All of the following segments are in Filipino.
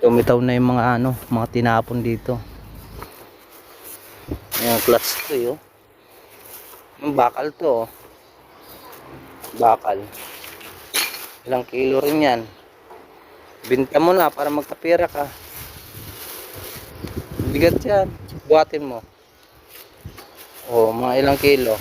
Tumitaw na yung mga ano, mga tinapon dito. Ayan, clutch to yun. Yung bakal to. oh. Bakal. Ilang kilo rin yan. Binta mo na para magkapira ka. Bigat yan. Buhatin mo. O, mga ilang kilo.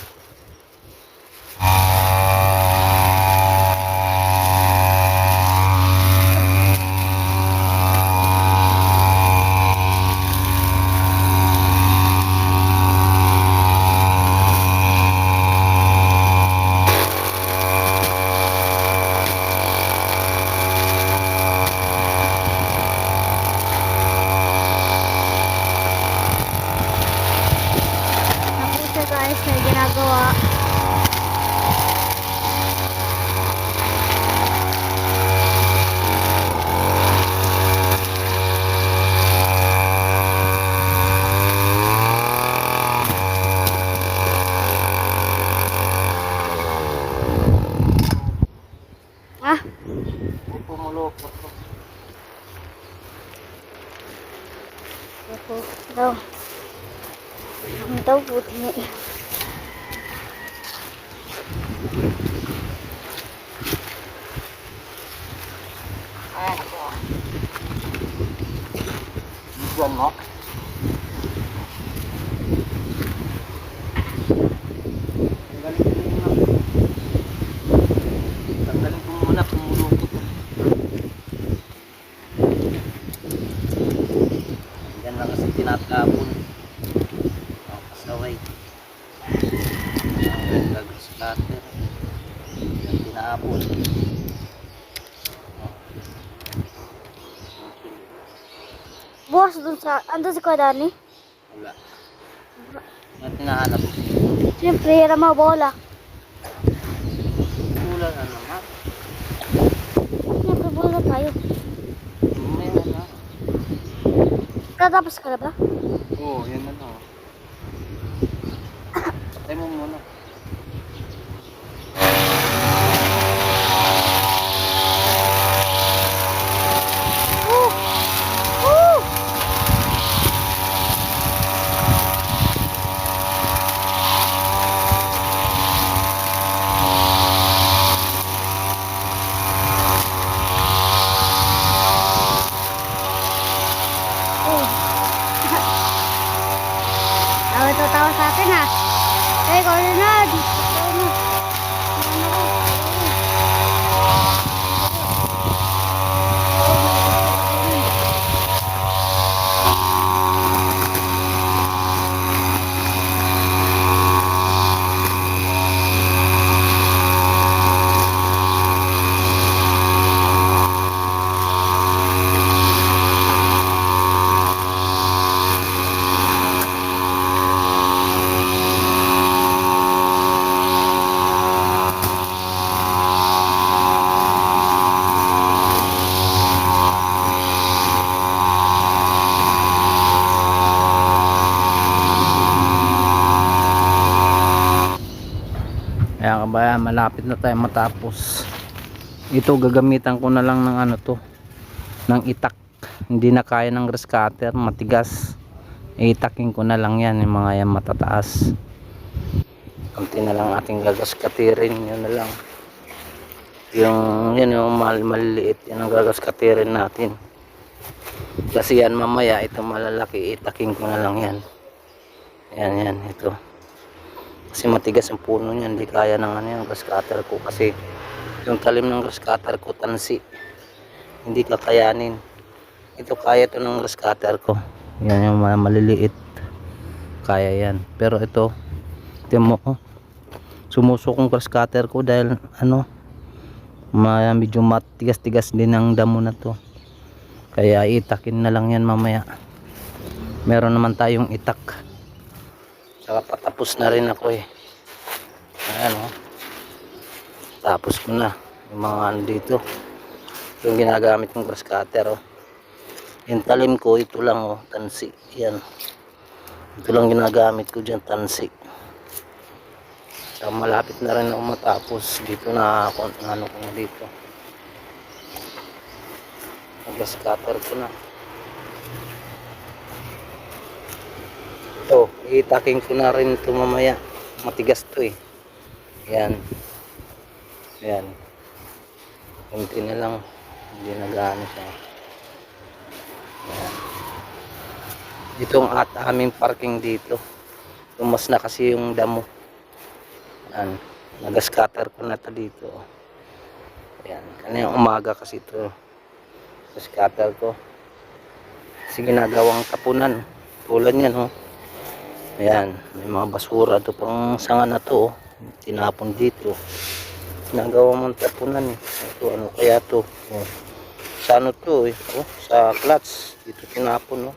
Siya guys, may ginagawa. Ah, Pumulupot. ako daw. Ang daw buti niya lang kasi tinatapon. Ang pasaway. Ang gagawin scatter. Yan tinapon. Bukas dun sa, andun si Kuya Dani. Wala. Yan tinahanap. Siyempre, hira mga bola. Kulang na naman. Siyempre, bola tayo. Meron na. Katapos ka na ba? Oo, na lang. Patay mo muna. Woo! Woo! Oh. Tawa to tawa sa atin ha. Hey, Coronad! Ano? Ano ko? Kaya kabayan, malapit na tayo matapos. Ito gagamitan ko na lang ng ano to, ng itak. Hindi na kaya ng grass matigas. Itakin ko na lang yan, yung mga yan matataas. Kunti na lang ating gagas katirin, yun na lang. Yung, yun yung mal maliliit, yun ang gagas natin. Kasi yan mamaya, ito malalaki, itakin ko na lang yan. Yan, yan, ito. Kasi matigas ang puno niya, hindi kaya ng ano yung grass cutter ko kasi yung talim ng grass cutter ko tansi. Hindi kakayanin. Ito kaya ito ng grass cutter ko. Yan yung maliliit. Kaya yan. Pero ito, ito mo, oh, sumusok ang grass cutter ko dahil ano, ma- medyo matigas-tigas din ang damo na to. Kaya itakin na lang yan mamaya. Meron naman tayong itak nakapatapos na rin ako eh. Ayan o tapos ko na yung mga ano dito. Yung ginagamit kong grass cutter oh. yung talim ko ito lang oh, tansi. Yan ito lang ginagamit ko dyan tansi. So, malapit na rin ako matapos. Dito na ano ko na dito. Grass cutter ko na. Ito itaking ko na rin ito mamaya. Matigas to eh. Yan. Yan. Kunti na lang. Hindi na gaano siya. Yan. Itong at aming parking dito. Tumas na kasi yung damo. Yan. Nagascatter ko na to dito. Yan. Kanina umaga kasi ito scatter ko. Kasi ginagawang tapunan. Tulad yan oh Ayan, may mga basura to pang sanga na to. oh. Tinapon dito. Nagawa mong tapunan eh. Ito, ano kaya to? Oh. Sa ano to eh? Oh, sa clutch. Dito tinapon oh.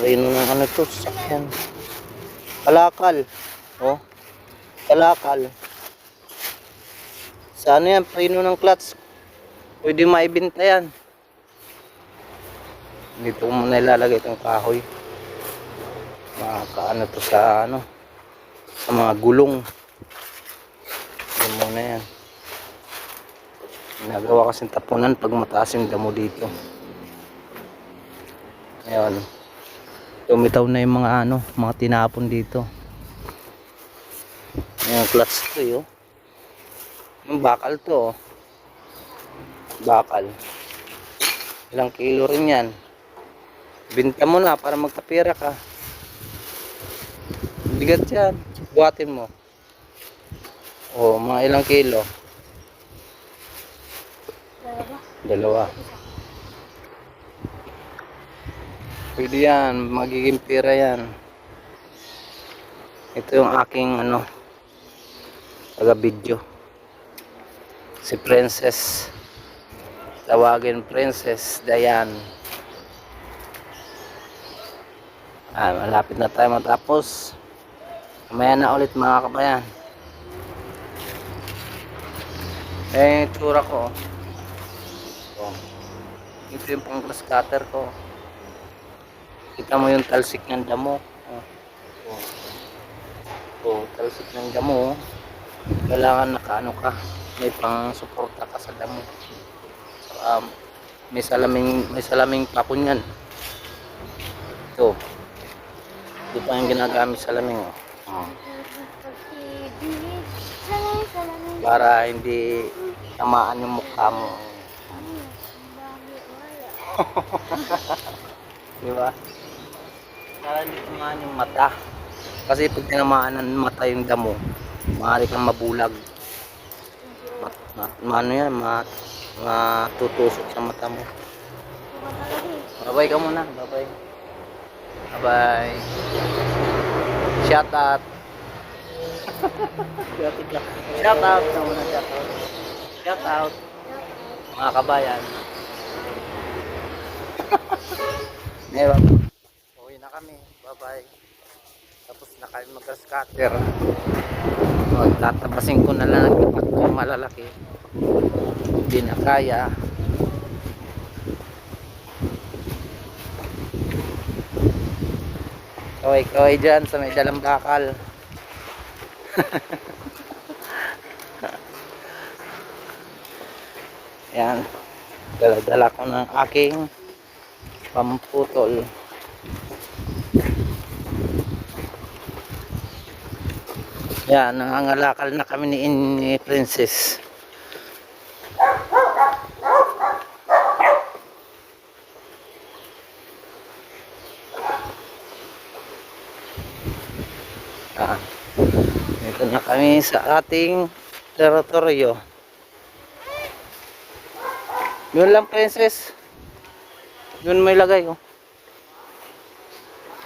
Ayun ng ano to, sakyan. Kalakal. Oh. Kalakal. Sa ano yan, preno ng clutch. Pwede maibenta yan. Dito ko muna ilalagay itong kahoy makakaano to sa ano sa mga gulong. Yun muna yan. Ginagawa kasing tapunan pag mataas yung damo dito. Ayun tumitaw na yung mga ano mga tinapon dito. Yung clutch to yun yung bakal to oh. bakal. Ilang kilo rin yan. Binta mo na para magkapira ka Bigat yan. Buhatin mo. O, mga ilang kilo? Dalawa. Pwede yan. Magiging pira yan. Ito yung aking ano taga video. Si Princess. Tawagin Princess Dayan. Ah, malapit na tayo matapos. Mamaya na ulit mga kabayan. Eh, tsura ko. Oh. Ito yung pang glass cutter ko. Kita mo yung talsik ng damo. Oh. Oh. oh talsik ng damo. oh. Kailangan nakaano ka. May pang suporta ka sa damo. Um, may salaming may salaming pa kunyan. Ito. Ito pa yung ginagamit sa laming. Oh. Para hindi tamaan yung mukha mo. Di ba? Para hindi tamaan yung mata. Kasi pag tinamaan ng mata yung damo, maaari kang mabulag. Mat, mat, ano yan, mat, matutusok sa mata mo. Babay ka muna. Babay. Babay. Shout out. shout out. Shout out. Shout out. Shout out. Mga kabayan. Meron. Uwi na kami. Bye-bye. Tapos na kami mag-scatter. Magtatapasin ko na lang ang ko malalaki. Hindi na kaya. Kaway-kaway dyan sa may dalang bakal. Yan. Dala-dala ko ng aking pamputol. Yan, nangangalakal na kami ni, ni Princess. Ah, ito na kami sa ating teritoryo. Yun lang, princess. Yun mo ilagay, oh.